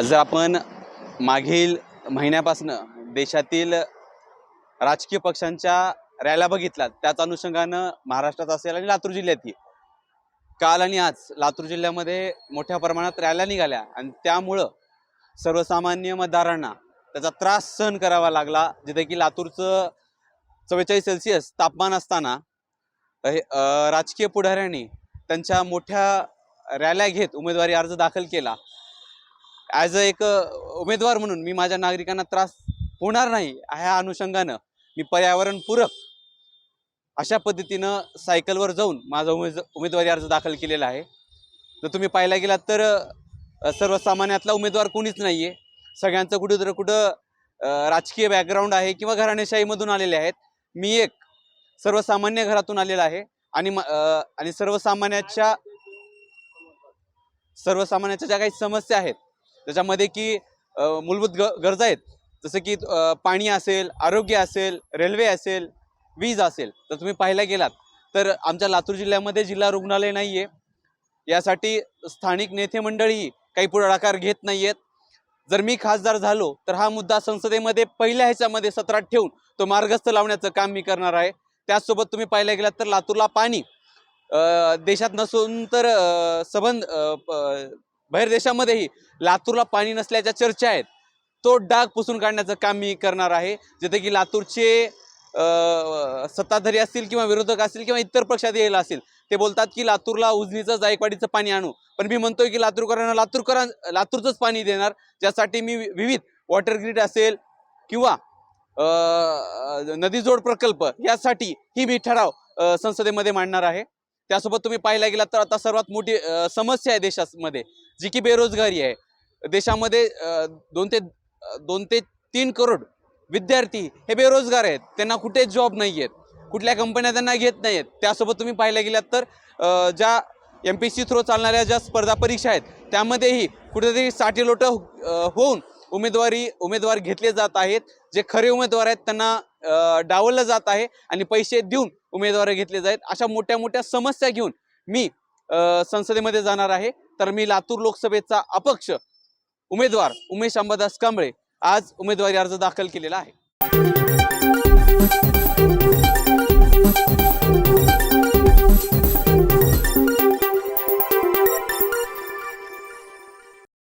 जर आपण मागील महिन्यापासून देशातील राजकीय पक्षांच्या रॅल्या बघितल्यात त्याच अनुषंगानं महाराष्ट्रात असेल आणि लातूर जिल्ह्यातही. काल आणि आज लातूर जिल्ह्यामध्ये मोठ्या प्रमाणात रॅल्या निघाल्या आणि त्यामुळं सर्वसामान्य मतदारांना त्याचा त्रास सहन करावा लागला. जिथे की लातूरचं चव्वेचाळीस सेल्सिअस तापमान असताना राजकीय पुढाऱ्यांनी त्यांच्या मोठ्या रॅल्या घेत उमेदवारी अर्ज दाखल केला. ॲज अ एक उमेदवार म्हणून मी माझ्या नागरिकांना त्रास होणार नाही ह्या अनुषंगानं मी पर्यावरणपूरक अशा पद्धतीनं सायकलवर जाऊन माझा उमेद उमेदवारी अर्ज दाखल केलेला आहे. जर तुम्ही पाहायला गेलात तर सर्वसामान्यातला उमेदवार कोणीच नाही आहे सगळ्यांचं कुठं तर कुठं राजकीय बॅकग्राऊंड आहे किंवा घराणेशाहीमधून आलेले आहेत. मी एक सर्वसामान्य घरातून आलेला आहे आणि म- आणि सर्वसामान्याच्या सर्वसामान्याच्या ज्या काही समस्या आहेत त्याच्यामध्ये की मूलभूत ग गरजा आहेत. जसं की पाणी असेल आरोग्य असेल रेल्वे असेल वीज असेल तर तुम्ही पाहायला गेलात. तर आमच्या लातूर जिल्ह्यामध्ये जिल्हा रुग्णालय नाही आहे यासाठी स्थानिक नेते मंडळी काही पुढाकार घेत नाही आहेत जर मी खासदार झालो तर हा मुद्दा संसदेमध्ये पहिल्या ह्याच्यामध्ये सत्रात ठेवून तो मार्गस्थ लावण्याचं काम मी करणार आहे. त्याचसोबत तुम्ही पाहायला गेलात तर लातूरला पाणी देशात नसून तर सबंध प- बाहेर देशामध्येही लातूरला पाणी नसल्याच्या चर्चा आहेत. तो डाग पुसून काढण्याचं काम मी करणार आहे. जिथे की लातूरचे सत्ताधारी असतील किंवा विरोधक असतील किंवा इतर पक्षात यायला असेल ते बोलतात की लातूरला उजनीचं जायकवाडीचं पाणी आणू. पण मी म्हणतोय की लातूरकरांना लातूरकरां लातूरचंच पाणी देणार ज्यासाठी मी वि- विविध वॉटर ग्रीड असेल किंवा नदीजोड प्रकल्प यासाठी ही मी ठराव संसदेमध्ये मांडणार आहे. त्यासोबत तुम्ही पाहायला गेलात तर आता सर्वात मोठी समस्या आहे देशामध्ये. जी की बेरोजगारी आहे. देशामध्ये दोन ते दोन ते तीन करोड विद्यार्थी हे बेरोजगार आहेत. त्यांना कुठे जॉब नाही आहेत कुठल्या कंपन्या त्यांना घेत नाही आहेत त्यासोबत तुम्ही पाहायला गेलात तर ज्या एम पी सी थ्रू चालणाऱ्या ज्या स्पर्धा परीक्षा आहेत त्यामध्येही कुठेतरी साठी लोटं होऊन उमेदवारी उमेदवार घेतले जात आहेत. जे खरे उमेदवार आहेत त्यांना डावलं डावललं जात आहे आणि पैसे देऊन उमेदवार घेतले जात अशा मोठ्या मोठ्या समस्या घेऊन मी संसदेमध्ये जाणार आहे. तर मी लातूर लोकसभेचा अपक्ष उमेदवार उमेश अंबादास कांबळे आज उमेदवारी अर्ज दाखल केलेला आहे.